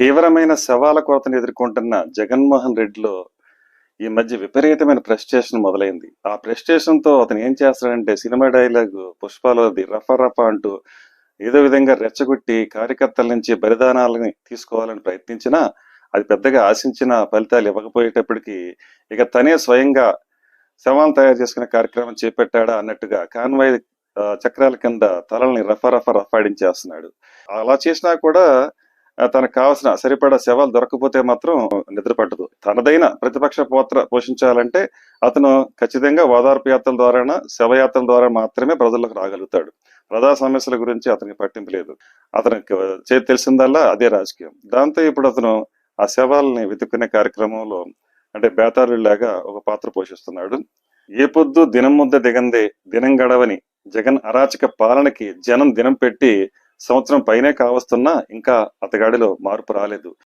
తీవ్రమైన సవాల కొరతను ఎదుర్కొంటున్న జగన్మోహన్ రెడ్డిలో ఈ మధ్య విపరీతమైన ప్రెస్టేషన్ మొదలైంది. ఆ ప్రెస్టేషన్తో అతను ఏం చేస్తాడంటే సినిమా డైలాగ్ పుష్పాలోది రఫ రఫ అంటూ ఏదో విధంగా రెచ్చగొట్టి కార్యకర్తల నుంచి బలిదానాలని తీసుకోవాలని ప్రయత్నించినా అది పెద్దగా ఆశించిన ఫలితాలు ఇవ్వకపోయేటప్పటికీ ఇక తనే స్వయంగా శవాలను తయారు చేసుకునే కార్యక్రమం చేపట్టాడా అన్నట్టుగా కాన్వాయ్ చక్రాల కింద తలల్ని రఫ రఫ రఫాడించేస్తున్నాడు అలా చేసినా కూడా తనకు కావాల్సిన సరిపడా శవాలు దొరకకపోతే మాత్రం నిద్ర పట్టదు. తనదైన ప్రతిపక్ష పాత్ర పోషించాలంటే అతను ఖచ్చితంగా ఓదార్పు యాత్రల ద్వారా శవయాత్రల ద్వారా మాత్రమే ప్రజలకు రాగలుగుతాడు. ప్రజా సమస్యల గురించి అతనికి పట్టింపు లేదు. అతనికి చేతి తెలిసిందల్లా అదే రాజకీయం. దాంతో ఇప్పుడు అతను ఆ శవాలని వెతుక్కునే కార్యక్రమంలో అంటే బేతారులాగా ఒక పాత్ర పోషిస్తున్నాడు. ఏ పొద్దు దినం ముద్ద దిగందే దినం గడవని జగన్ అరాచక పాలనకి జనం దినం పెట్టి సంవత్సరం పైనే కావస్తున్నా ఇంకా అతగాడిలో మార్పు రాలేదు.